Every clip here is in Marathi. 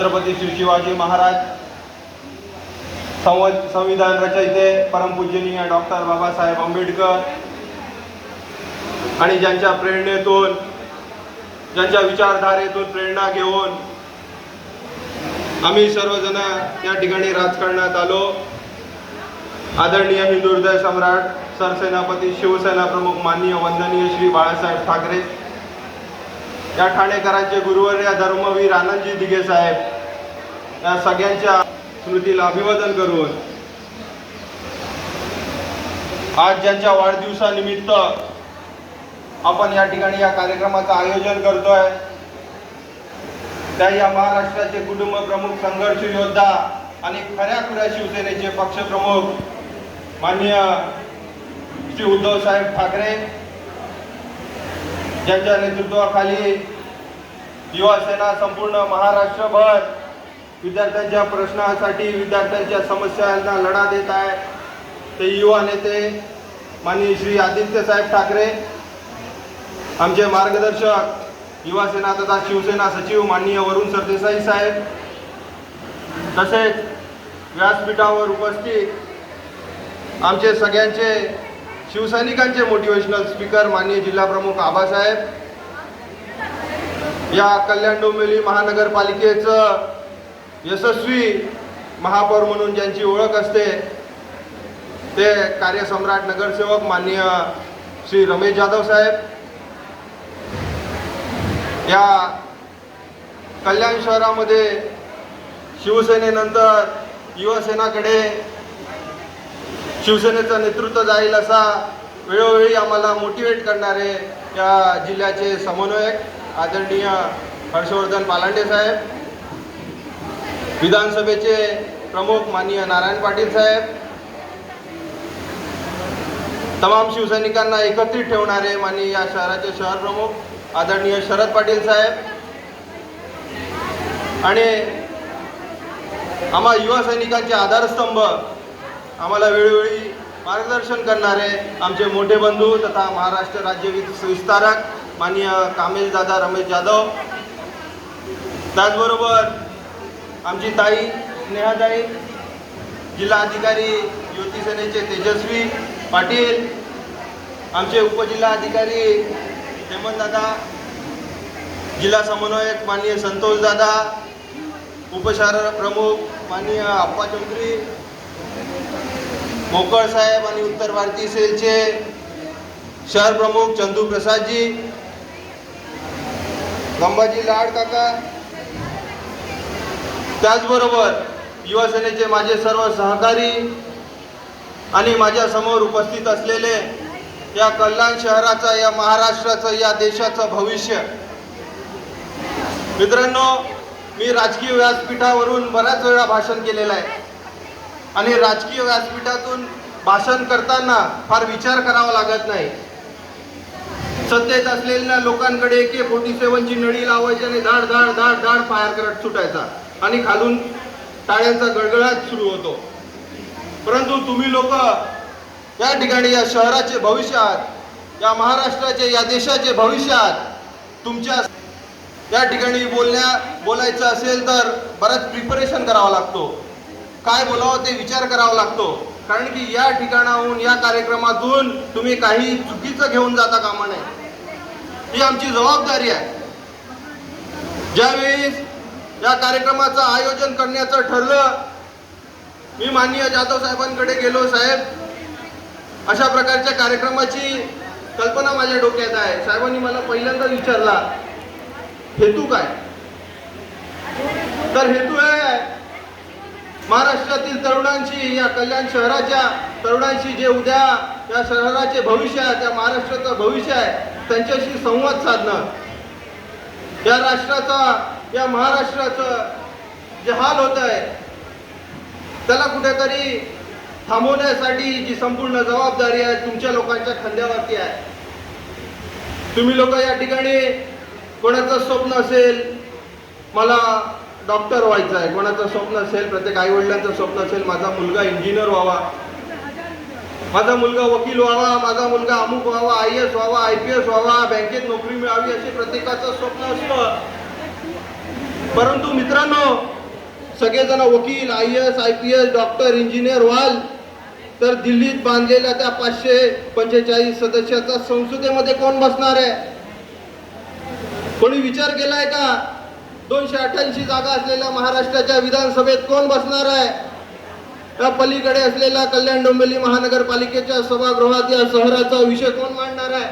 छत्रपती श्री शिवाजी महाराज संव संविधान रचयिते परमपूजनीय डॉक्टर बाबासाहेब आंबेडकर आणि ज्यांच्या प्रेरणेतून ज्यांच्या विचारधारेतून प्रेरणा घेऊन आम्ही सर्वजण या ठिकाणी राजकारणात आलो. आदरणीय हिंदुर्दय सम्राट सरसेनापती शिवसेना प्रमुख माननीय वंदनीय श्री बाळासाहेब ठाकरे या ठाणेकरांचे गुरुवर्य धर्मवीर आनंदजी दिघे साहेब या सगळ्यांच्या स्मृतीला अभिवादन करून आज ज्यांच्या वाढदिवसानिमित्त आपण या ठिकाणी या कार्यक्रमाचं आयोजन करतोय त्या या महाराष्ट्राचे कुटुंब प्रमुख संघर्ष योद्धा आणि खऱ्या खुऱ्या शिवसेनेचे पक्षप्रमुख माननीय श्री उद्धव साहेब ठाकरे ज्यांच्या नेतृत्वाखाली युवा सेना संपूर्ण महाराष्ट्रभर विद्यार्थ्यांच्या प्रश्नासाठी विद्यार्थ्यांच्या समस्यांना लढा देत आहे. ते युवा नेते माननीय श्री आदित्य साहेब ठाकरे आमचे मार्गदर्शक युवा सेना तथा शिवसेना सचिव माननीय वरुण सरदेसाई साहेब तसेच व्यासपीठावर उपस्थित आमचे सगळ्यांचे शिवसैनिकांचे मोटिवेशनल स्पीकर माननीय जिल्हाप्रमुख आबासाहेब या कल्याण डोंबिवली महानगरपालिकेचं यशस्वी महापौर म्हणून ज्यांची ओळख असते ते कार्यसम्राट नगरसेवक माननीय श्री रमेश जाधव साहेब या कल्याण शहरामध्ये शिवसेनेनंतर युवासेनाकडे शिवसेनेचं नेतृत्व जाईल असा वेळोवेळी आम्हाला मोटिवेट करणारे या जिल्ह्याचे समन्वयक आदरणीय हर्षवर्धन पालांडे साहेब विधानसभेचे प्रमुख माननीय नारायण पाटील साहेब तमाम शिवसैनिकांना एकत्रित ठेवणारे माननीय या शहराचे शहर प्रमुख आदरणीय शरद पाटील साहेब आणि आम्हा युवा सैनिकांचे आधारस्तंभ आम्हाला वेळोवेळी मार्गदर्शन करणारे आमचे मोठे बंधू तथा महाराष्ट्र राज्य विस्तारक माननीय कामेश दादा रमेश जाधव. त्याचबरोबर आमची ताई स्नेहाताई जिल्हा अधिकारी सेनेचे तेजस्वी पाटील आमचे उपजिल्हा अधिकारी हेमंत दादा जिल्हा समन्वयक माननीय संतोष दादा प्रमुख माननीय अप्पा चौधरी मोकळ साहेब आणि उत्तर भारतीय सेलचे शहर प्रमुख चंदू प्रसादजी गंबाजी लाड काका त्याचबरोबर युवासेनेचे माझे सर्व सहकारी आणि माझ्यासमोर उपस्थित असलेले या कल्याण शहराचं या महाराष्ट्राचं या देशाचं भविष्य. मित्रांनो मी राजकीय व्यासपीठावरून बऱ्याच वेळा भाषण केलेलं आहे. आणि राजकीय व्यासपीठातून भाषण करताना फार विचार करावा लागत नाही. सत्तेत असलेल्या लोकांकडे एके के फोर्टी सेवनची नळी लावायची आणि धाड धाड धाड धाड फायर करत सुटायचा. आणि खालून टाळ्यांचा गडगडाट सुरू होतो. परंतु तुम्ही लोक या ठिकाणी या शहराचे भविष्यात या महाराष्ट्राचे या देशाचे भविष्यात तुमच्या या ठिकाणी बोलण्या बोलायचं असेल तर बरंच प्रिपरेशन करावा लागतो. काय बोलावं ते विचार करावा लागतो. कारण की या ठिकाणाहून या कार्यक्रमातून तुम्ही काही चुकीचं घेऊन जाता कामा नये. ही आमची जबाबदारी आहे. ज्यावेळेस या कार्यक्रमाचं आयोजन करण्याचं ठरलं. मी माननीय जाधव साहेबांकडे गेलो साहेब. अशा प्रकारच्या कार्यक्रमाची कल्पना माझ्या डोक्यात आहे. साहेबांनी मला पहिल्यांदा विचारला हेतू काय? तर हेतू आहे महाराष्ट्रातील तरुणांशी या कल्याण शहराच्या तरुणांशी जे उद्या या शहराचे भविष्य आहे त्या महाराष्ट्राचं भविष्य आहे त्यांच्याशी संवाद साधणं. या राष्ट्राचा या महाराष्ट्राचं जे हाल होत आहे त्याला कुठेतरी थांबवण्यासाठी जी संपूर्ण जबाबदारी आहे तुमच्या लोकांच्या खांद्यावरती आहे. तुम्ही लोक या ठिकाणी कोणाचं स्वप्न असेल मला डॉक्टर व्हायचं आहे. कोणाचं स्वप्न असेल प्रत्येक आईवडिलांचं स्वप्न असेल माझा मुलगा इंजिनियर व्हावा. माझा मुलगा वकील व्हावा माझा मुलगा अमुक व्हावा आय एस व्हावा आय पी एस व्हावा बँकेत नोकरी मिळावी असे प्रत्येकाचं स्वप्न असतं. परंतु मित्रांनो सगळेजण वकील I S I P S doctor engineer व्हाल तर दिल्लीत बांधलेल्या त्या पाचशे पंचेचाळीस सदस्याचा संसदेमध्ये कोण बसणार आहे? कोणी विचार केलाय का? दोनशे अठ्ठ्याऐंशी जागा असलेल्या महाराष्ट्राच्या विधानसभेत कोण बसणार आहे? त्या पलीकडे असलेल्या कल्याण डोंबिवली महानगरपालिकेच्या सभागृहात या शहराचा विषय कोण मांडणार आहे?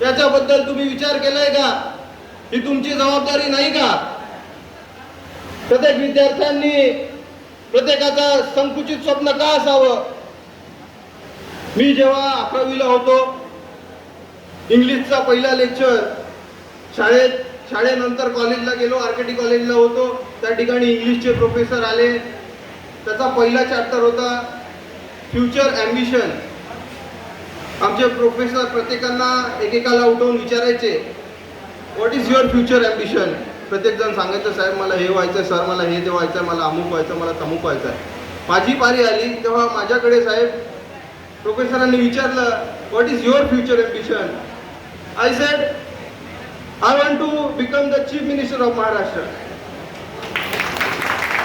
त्याच्याबद्दल तुम्ही विचार केलाय का? ही तुमची जबाबदारी नाही का? प्रत्येक विद्यार्थ्यांनी प्रत्येकाचं संकुचित स्वप्न का असावं? मी जेव्हा अकरावीला होतो इंग्लिशचा पहिला लेक्चर शाळेत शाळेनंतर कॉलेजला गेलो आर्केटी कॉलेजला होतो. त्या ठिकाणी इंग्लिशचे प्रोफेसर आले. त्याचा पहिला चॅप्टर होता फ्युचर ॲम्बिशन आमचे प्रोफेसर प्रत्येकांना एकेकाला उठवून विचारायचे what is your future ambition प्रत्येक जण सांगायचं साहेब मला हे व्हायचं आहे सर मला हे ते व्हायचं आहे मला अमुक व्हायचं मला तमुक व्हायचं आहे माझी पारी आली तेव्हा माझ्याकडे साहेब प्रोफेसरांनी विचारलं what is your future ambition I said I want to become the chief minister of Maharashtra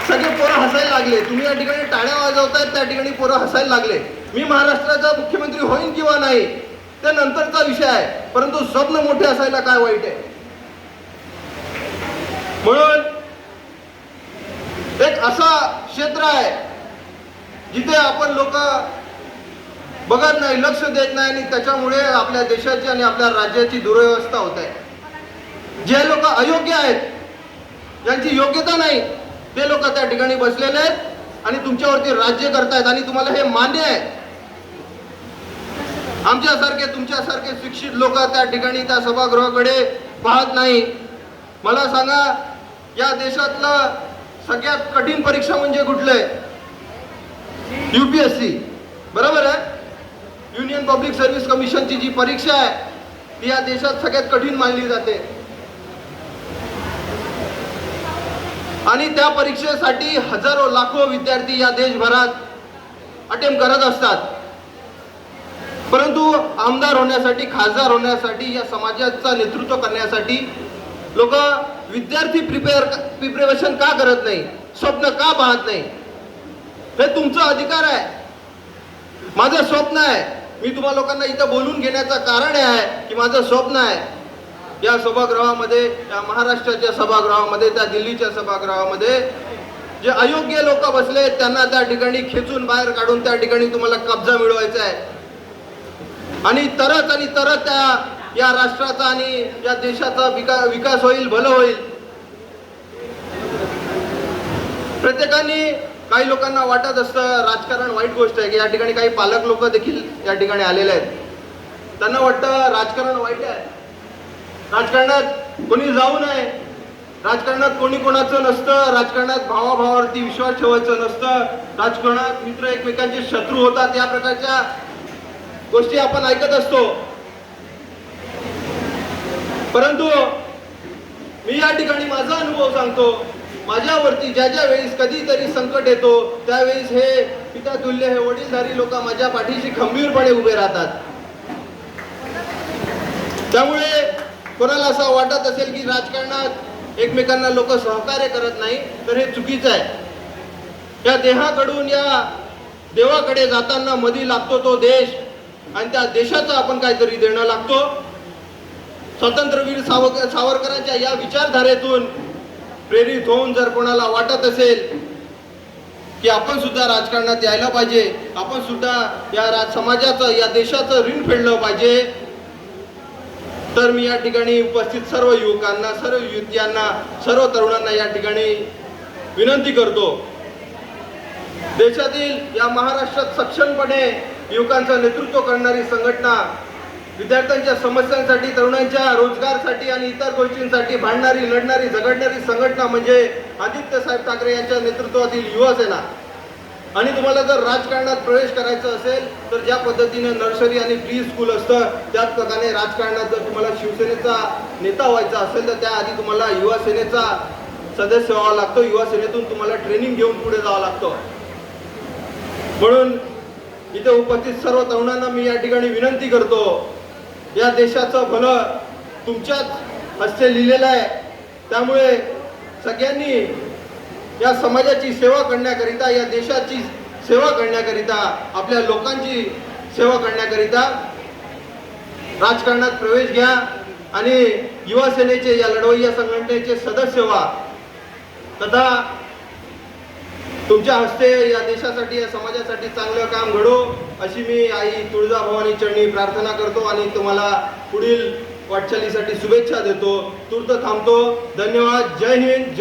सगळे पोरं हसायला लागले. तुम्ही या ठिकाणी टाळ्या वाजवतायत त्या ठिकाणी पोरं हसायला लागले. मी महाराष्ट्राचा मुख्यमंत्री होईन किंवा नाही ते नंतरचा विषय आहे. परंतु स्वप्न मोठे असायला काय वाईट आहे? म्हणून एक असा क्षेत्र आहे जिथे आपण लोक बघत नाही लक्ष देत नाही आणि त्याच्यामुळे आपल्या देशाची आणि आपल्या राज्याची दुर्व्यवस्था होत आहे. जे लोक अयोग्य आहेत ज्यांची योग्यता नाही ते लोक त्या ठिकाणी बसलेले आहेत आणि तुमच्यावरती राज्य करतायत आणि तुम्हाला हे मान्य आहे. आमच्यासारखे तुमच्यासारखे शिक्षित लोक त्या ठिकाणी त्या सभागृहाकडे पाहत नाही. मला सांगा या देशातला सगळ्यात कठीण परीक्षा म्हणजे कुठलं आहे? युपीएससी बरोबर आहे? युनियन पब्लिक सर्व्हिस कमिशनची जी परीक्षा आहे ती या देशात सगळ्यात कठीण मानली जाते. आणि त्या परीक्षेसाठी हजारो लाखो विद्यार्थी या देशभरात अटेम्प्ट करत असतात. परंतु आमदार होण्यासाठी खासदार होण्यासाठी या समाजाचा नेतृत्व करण्यासाठी लोक विद्यार्थी प्रिपेअर प्रिपरेशन का करत नाही? स्वप्न का पाहत नाही? हे तुमचा अधिकार आहे. माझं स्वप्न आहे. मी तुम्हा लोकांना इथं बोलून घेण्याचं कारण हे आहे की माझं स्वप्न आहे. या सभागृहामध्ये या महाराष्ट्राच्या सभागृहामध्ये त्या दिल्लीच्या सभागृहामध्ये जे अयोग्य लोक बसले त्यांना त्या ठिकाणी खेचून बाहेर काढून त्या ठिकाणी तुम्हाला कब्जा मिळवायचा आहे. आणि तरच आणि तरच त्या या राष्ट्राचा आणि या देशाचा विकास विकास होईल भलं होईल. प्रत्येकाने काही लोकांना वाटत असतं राजकारण वाईट गोष्ट आहे की या ठिकाणी काही पालक लोक देखील या ठिकाणी आलेले आहेत. त्यांना वाटतं राजकारण वाईट आहे. राजकारणात कोणी जाऊ नये. राजकारणात कोणी कोणाचं नसतं. राजकारणात भावाभावावरती विश्वास ठेवायचं नसतं. राजकारणात मित्र एकमेकांचे शत्रू होतात या प्रकारच्या गोष्टी आपण ऐकत असतो. परंतु मी या ठिकाणी माझा अनुभव सांगतो. माझ्यावरती ज्या ज्या वेळेस कधीतरी संकट येतो त्यावेळेस हे पिता तुल्य हे वडीलधारी लोक माझ्या पाठीशी खंबीरपणे उभे राहतात. त्यामुळे कोणाला असं वाटत असेल की राजकारणात एकमेकांना लोक सहकार्य करत नाही तर हे चुकीचं आहे. या देहाकडून या देवाकडे जाताना मधी लागतो तो देश आणि त्या देशाचं आपण काहीतरी देणं लागतो. स्वातंत्र्यवीर सावक सावरकरांच्या या विचारधारेतून प्रेरित होऊन जर कोणाला वाटत असेल की आपण सुद्धा राजकारणात यायला पाहिजे आपण सुद्धा या राज समाजाचं या देशाचं ऋण फेडलं पाहिजे तर मी या ठिकाणी उपस्थित सर्व युवकांना सर्व युवतीयांना सर्व तरुणांना या ठिकाणी विनंती करतो. देशातील या महाराष्ट्रात सक्षमपणे युवकांचं नेतृत्व करणारी संघटना विद्यार्थ्यांच्या समस्यांसाठी तरुणांच्या रोजगारसाठी आणि इतर गोष्टींसाठी भांडणारी लढणारी झगडणारी संघटना म्हणजे आदित्य साहेब ठाकरे यांच्या नेतृत्वातील युवा सेना. आणि तुम्हाला जर राजकारणात प्रवेश करायचा असेल तर ज्या पद्धतीने नर्सरी आणि प्री स्कूल असतं त्याच प्रकारे राजकारणात जर तुम्हाला शिवसेनेचा नेता व्हायचा असेल तर त्याआधी तुम्हाला युवा सेनेचा सदस्य व्हावा लागतो. युवा सेनेतून तुम्हाला ट्रेनिंग घेऊन पुढे जावं लागतं. म्हणून इथे उपस्थित सर्व तरुणांना मी या ठिकाणी विनंती करतो या देशाचं भलं तुमच्याच हस्ते लिहिलेलं आहे. त्यामुळे सगळ्यांनी या समाजाची सेवा करण्याकरिता या देशाची सेवा करण्याकरिता आपल्या लोकांची सेवा करण्याकरिता राजकारणात प्रवेश घ्या आणि युवा सेनेचे या लढवय्या संघटनेचे सदस्य व्हा. तथा तुमच्या हस्ते या देशासाठी या समाजासाठी चांगलं काम घडो अशी मी आई तुळजाभवानी चरणी प्रार्थना करतो आणि तुम्हाला पुढील वाटचालीसाठी शुभेच्छा देतो. तूर्त थांबतो. धन्यवाद. जय हिंद. जय